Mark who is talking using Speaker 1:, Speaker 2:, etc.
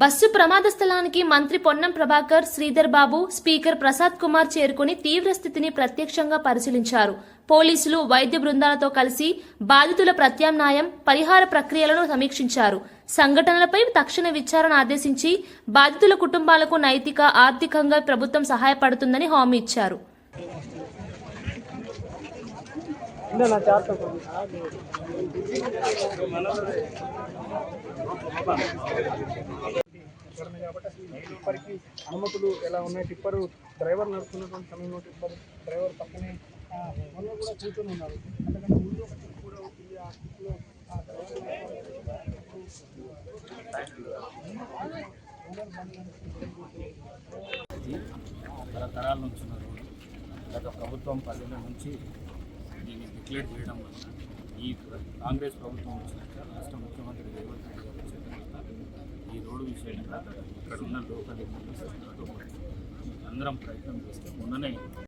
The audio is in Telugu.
Speaker 1: బస్సు ప్రమాద స్థలానికి మంత్రి పొన్నం ప్రభాకర్ శ్రీధర్ బాబు స్పీకర్ ప్రసాద్ కుమార్ చేరుకుని తీవ్ర స్థితిని ప్రత్యక్షంగా పరిశీలించారు. పోలీసులు వైద్య బృందాలతో కలిసి బాధితుల ప్రత్యామ్నాయం పరిహార ప్రక్రియలను సమీక్షించారు. సంఘటనలపై తక్షణ విచారణ ఆదేశించి బాధితుల కుటుంబాలకు నైతిక ఆర్థికంగా ప్రభుత్వం సహాయపడుతుందని హామీ ఇచ్చారు.
Speaker 2: కాబట్టి అసలు టిప్పర్కి అనుమతులు ఎలా ఉన్నాయి? టిప్పర్ డ్రైవర్ నడుపుతున్నటువంటి సమయంలో టిప్పర్ డ్రైవర్ పక్కనే ఆ, కూడా కూర్చొని ఉన్నారు. అంతకంటే ముందు ఒక టిప్ కూడా ఉంది ఆ టిప్లో ఆ డ్రైవర్
Speaker 3: తరతరాల నుంచి ఉన్న రోడ్డు గత ప్రభుత్వం పదవుల నుంచి దీన్ని డిక్లేర్ చేయడం వల్ల ఈ కాంగ్రెస్ ప్రభుత్వం వచ్చినాక రాష్ట్ర ముఖ్యమంత్రి ఈ ఇక్కడ ఉన్న లోకల్ అందరం ప్రయత్నం చేస్తే. మొన్ననే